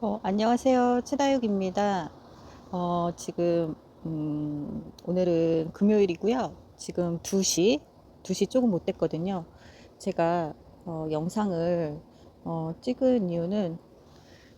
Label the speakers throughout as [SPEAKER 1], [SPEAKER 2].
[SPEAKER 1] 어, 안녕하세요. 최다육입니다. 어, 지금, 음, 오늘은 금요일이고요. 지금 2시, 2시 조금 못 됐거든요. 제가, 어, 영상을, 어, 찍은 이유는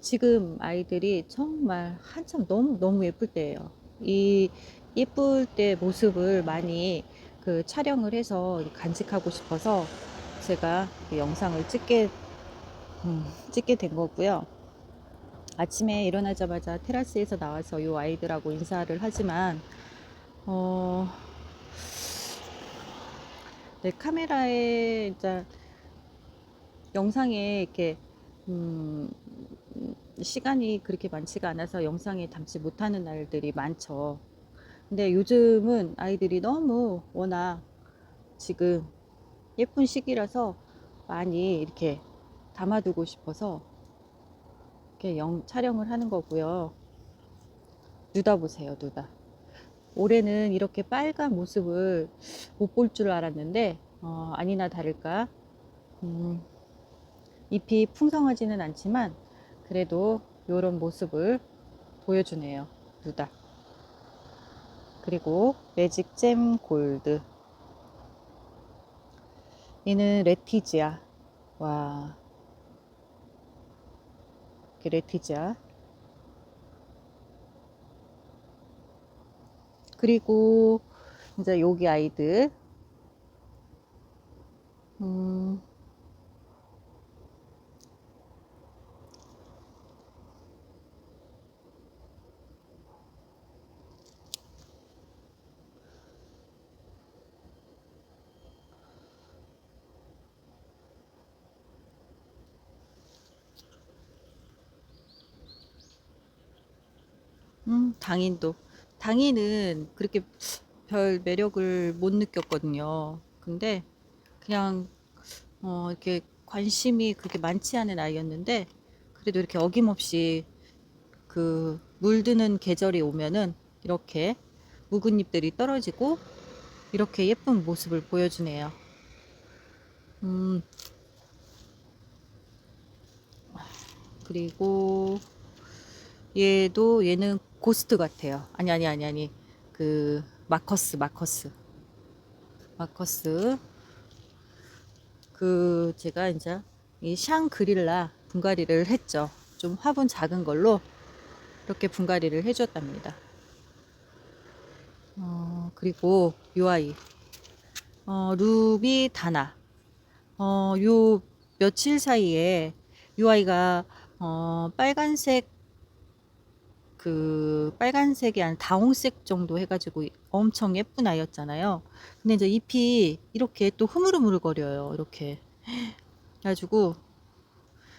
[SPEAKER 1] 지금 아이들이 정말 한참 너무, 너무 예쁠 때예요. 이 예쁠 때 모습을 많이 그 촬영을 해서 간직하고 싶어서 제가 그 영상을 찍게, 음, 찍게 된 거고요. 아침에 일어나자마자 테라스에서 나와서 요 아이들하고 인사를 하지만 어, 내 카메라에 이제 영상에 이렇게 음, 시간이 그렇게 많지가 않아서 영상에 담지 못하는 날들이 많죠. 근데 요즘은 아이들이 너무 워낙 지금 예쁜 시기라서 많이 이렇게 담아두고 싶어서 이렇게 영, 촬영을 하는 거고요. 누다 보세요, 누다. 올해는 이렇게 빨간 모습을 못 볼 줄 알았는데 어, 아니나 다를까 음, 잎이 풍성하지는 않지만 그래도 이런 모습을 보여주네요, 누다. 그리고 매직 잼 골드. 얘는 레티지아. 와, 레티지아. 그리고 이제 여기 아이들 음, 음, 당인도 당인은 그렇게 별 매력을 못 느꼈거든요. 근데 그냥 어, 이렇게 관심이 그렇게 많지 않은 아이였는데 그래도 이렇게 어김없이 그 물드는 계절이 오면은 이렇게 묵은 잎들이 떨어지고 이렇게 예쁜 모습을 보여주네요. 음, 그리고 얘도 얘는 고스트 같아요. 아니 아니 아니 아니 그 마커스 마커스 마커스 그 제가 이제 이 샹그릴라 분갈이를 했죠. 좀 화분 작은 걸로 이렇게 분갈이를 해줬답니다. 어, 그리고 요 아이 어, 루비 다나 어, 요 며칠 사이에 요 아이가 어, 빨간색 그 빨간색이 아니라 다홍색 정도 해가지고 엄청 예쁜 아이였잖아요. 근데 이제 잎이 이렇게 또 흐물흐물거려요. 이렇게. 그래가지고,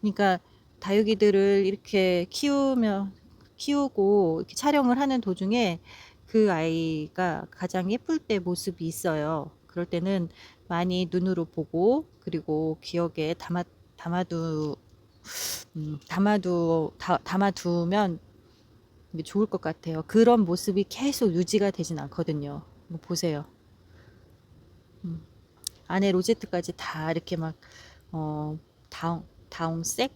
[SPEAKER 1] 그러니까 다육이들을 이렇게 키우며, 키우고 이렇게 촬영을 하는 도중에 그 아이가 가장 예쁠 때 모습이 있어요. 그럴 때는 많이 눈으로 보고, 그리고 기억에 담아, 담아두, 음, 담아두, 다, 담아두면 좋을 것 같아요. 그런 모습이 계속 유지가 되진 않거든요. 뭐 보세요. 음. 안에 로제트까지 다 이렇게 막, 어, 다운, 다운색?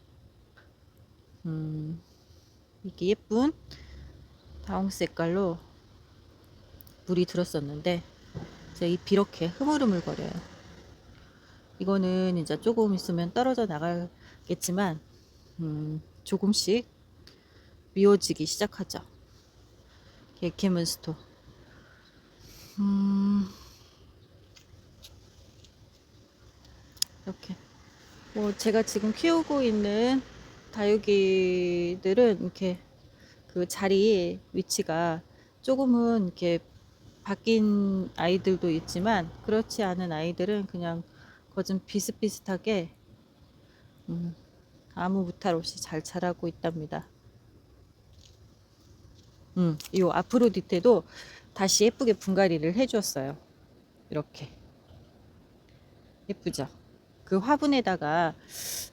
[SPEAKER 1] 음, 이게 예쁜 다운 색깔로 물이 들었었는데, 이제 잎이 이렇게 흐물흐물거려요. 이거는 이제 조금 있으면 떨어져 나가겠지만, 음, 조금씩 미워지기 시작하죠. 게케문스토. 음, 이렇게. 뭐 제가 지금 키우고 있는 다육이들은 이렇게 그 자리 위치가 조금은 이렇게 바뀐 아이들도 있지만 그렇지 않은 아이들은 그냥 거진 비슷비슷하게 음, 아무 무탈 없이 잘 자라고 있답니다. 음, 이 아프로디테도 다시 예쁘게 분갈이를 해주었어요. 이렇게. 예쁘죠? 그 화분에다가,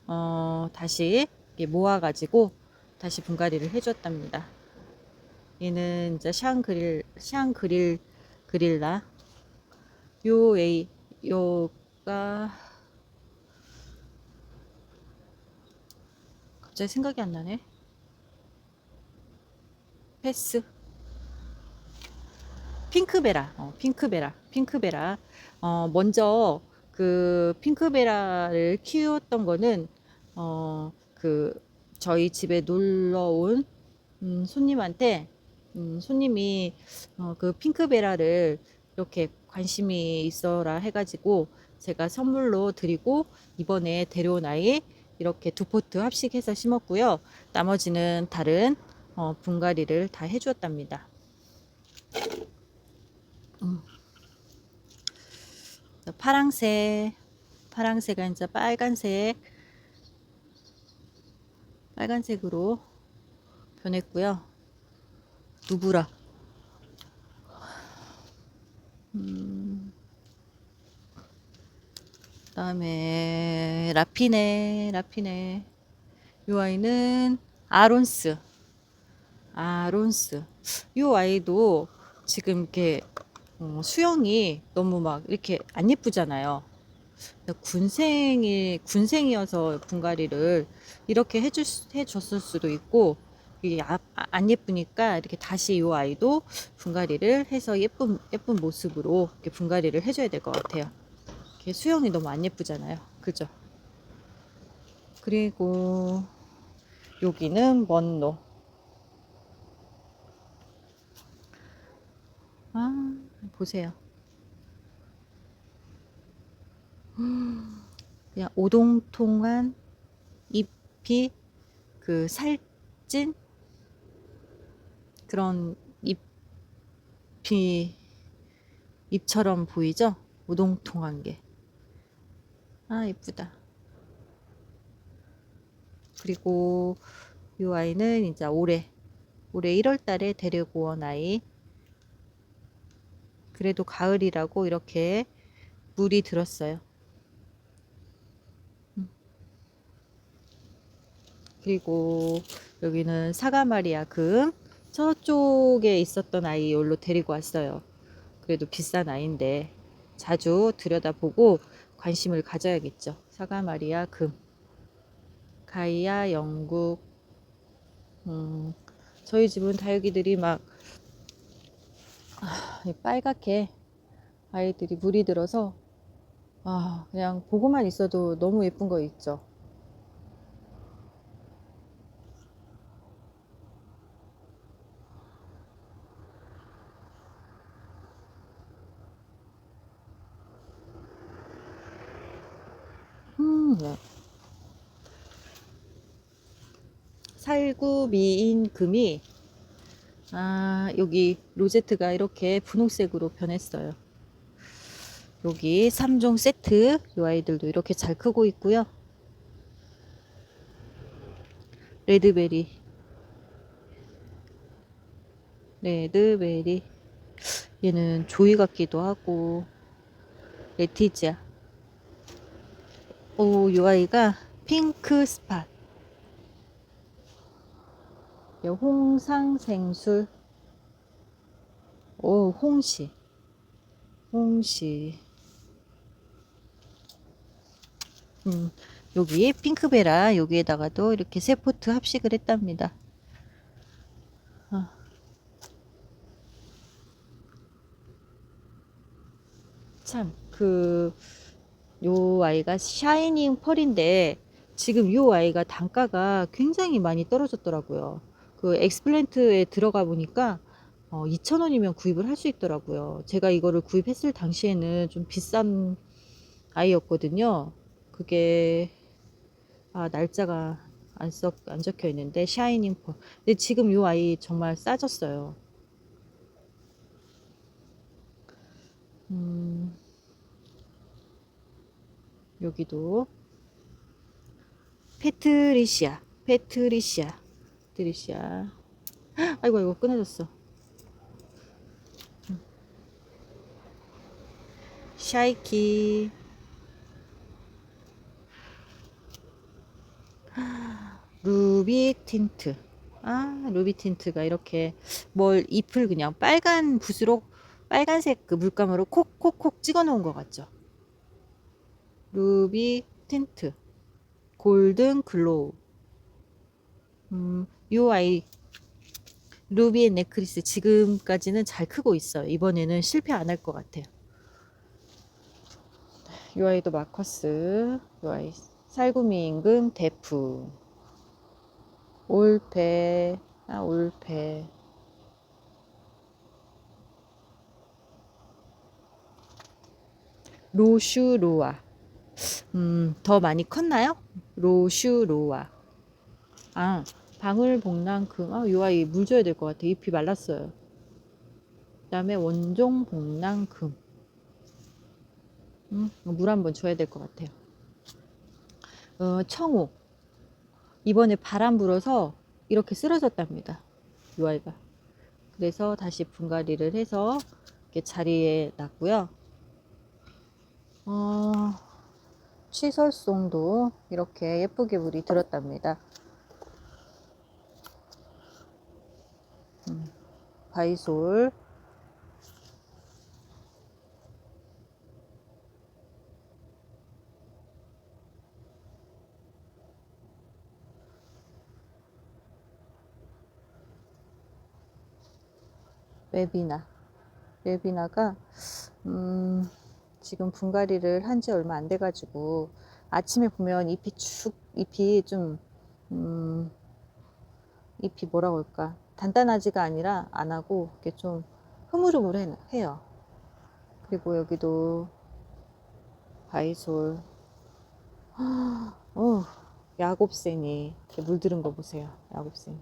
[SPEAKER 1] 어, 다시 모아가지고 다시 분갈이를 해줬답니다. 얘는 이제 샹그릴, 샹그릴, 그릴라. 요 A, 요가, 갑자기 생각이 안 나네. 패스. 핑크베라, 어, 핑크베라, 핑크베라. 어, 먼저 그 핑크베라를 키웠던 거는 어, 그 저희 집에 놀러 온 음, 손님한테 음, 손님이 어, 그 핑크베라를 이렇게 관심이 있어라 해가지고 제가 선물로 드리고 이번에 데려온 아이 이렇게 두 포트 합식해서 심었고요. 나머지는 다른 어, 분갈이를 다 해주었답니다. 음. 파랑색, 파랑색은 이제 빨간색, 빨간색으로 변했고요. 누브라. 음, 그 다음에 라피네, 라피네. 이 아이는 아론스, 아론스. 이 아이도 지금 이렇게 어, 수영이 너무 막 이렇게 안 예쁘잖아요. 군생이 군생이어서 분갈이를 이렇게 해줄 수- 해줬을 수도 있고 아- 아- 안 예쁘니까 이렇게 다시 이 아이도 분갈이를 해서 예쁜 예쁜 모습으로 이렇게 분갈이를 해줘야 될 것 같아요. 이렇게 수영이 너무 안 예쁘잖아요. 그죠? 그리고 여기는 먼로. 아 보세요. 그냥 오동통한 잎이 그 살찐 그런 잎이 잎처럼 보이죠? 오동통한 게. 아, 예쁘다. 그리고 이 아이는 이제 올해 올해 1월 달에 데리고 온 아이. 그래도 가을이라고 이렇게 물이 들었어요. 그리고 여기는 사과마리아 금 저쪽에 있었던 아이 여기로 데리고 왔어요. 그래도 비싼 아이인데 자주 들여다보고 관심을 가져야겠죠. 사과마리아 금 가이아 영국 음, 저희 집은 다육이들이 막 아, 빨갛게 아이들이 물이 들어서 아, 그냥 보고만 있어도 너무 예쁜 거 있죠. 음, 네. 살구 미인 금이 아, 여기 로제트가 이렇게 분홍색으로 변했어요. 여기 3종 세트 이 아이들도 이렇게 잘 크고 있고요. 레드베리 레드베리 얘는 조이 같기도 하고 레티지아 오, 이 아이가 핑크 스팟 이 홍상생술 오, 홍시 홍시 음, 여기 핑크베라 여기에다가도 이렇게 세 포트 합식을 했답니다. 아. 참, 그, 요 아이가 샤이닝 펄인데 지금 요 아이가 단가가 굉장히 많이 떨어졌더라고요. 그 엑스플랜트에 들어가 보니까 어, 2,000원이면 구입을 할 수 있더라고요. 제가 이거를 구입했을 당시에는 좀 비싼 아이였거든요. 그게 아 날짜가 안, 써, 안 적혀 있는데 샤이닝 펄. 근데 지금 요 아이 정말 싸졌어요. 음, 여기도 페트리시아, 페트리시아, 페트리시아. 아이고 이거 끊어졌어. 음. 샤이키. 루비 틴트. 아, 루비 틴트가 이렇게 뭘 잎을 그냥 빨간 붓으로 빨간색 그 물감으로 콕콕콕 찍어 놓은 것 같죠? 루비 틴트. 골든 글로우. 음, 요 아이, 루비의 넥클리스 지금까지는 잘 크고 있어요. 이번에는 실패 안 할 것 같아요. 이 아이도 마커스, 이 아이 살구미 임금 대프, 올페, 아 올페. 로슈로아. 음, 더 많이 컸나요? 로슈로아. 아, 방울복랑금. 아, 이 아이 물 줘야 될 것 같아. 잎이 말랐어요. 그 다음에 원종복랑금. 음, 물 한번 줘야 될 것 같아요. 어, 청호. 이번에 바람 불어서 이렇게 쓰러졌답니다. 이 아이가. 그래서 다시 분갈이를 해서 이렇게 자리에 놨고요. 어, 취설송도 이렇게 예쁘게 물이 들었답니다. 바이솔. 웨비나. 웨비나가 음, 지금 분갈이를 한 지 얼마 안 돼 가지고 아침에 보면 잎이 축 잎이 좀 음, 잎이 뭐라고 할까 단단하지가 아니라 안 하고 이렇게 좀 흐물흐물해요. 그리고 여기도 바이솔 어, 야곱센이 이렇게 물들은 거 보세요. 야곱센.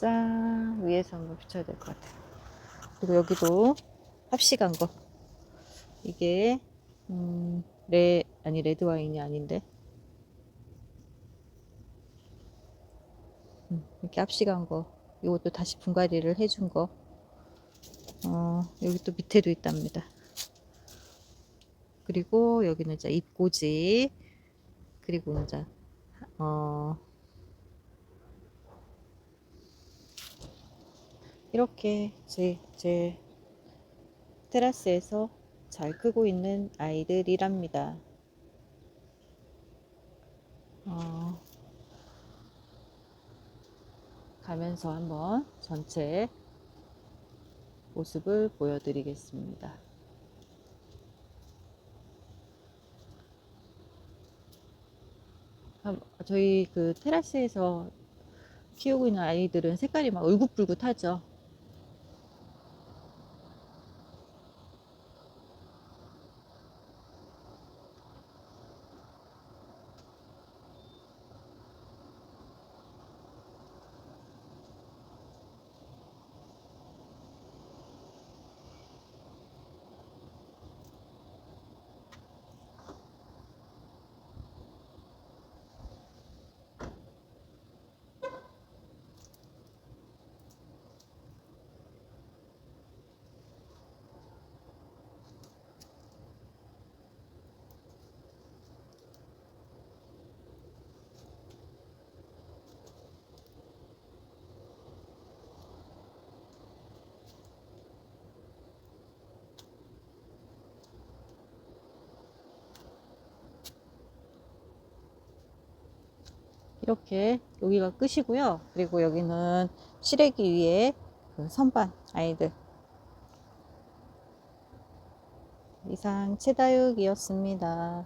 [SPEAKER 1] 짠 위에서 한번 비춰야 될 것 같아요. 그리고 여기도 합식한 거. 이게 음, 레 아니 레드 와인이 아닌데 음, 이렇게 합식한 거. 이것도 다시 분갈이를 해준 거. 어, 여기 또 밑에도 있답니다. 그리고 여기는 이제 잎꽂이 그리고 이제 어 이렇게 제, 제 테라스에서 잘 크고 있는 아이들이랍니다. 어, 가면서 한번 전체 모습을 보여드리겠습니다. 아, 저희 그 테라스에서 키우고 있는 아이들은 색깔이 막 울긋불긋하죠. 이렇게 여기가 끝이고요. 그리고 여기는 시래기 위에 그 선반 아이들. 이상 최다육이었습니다.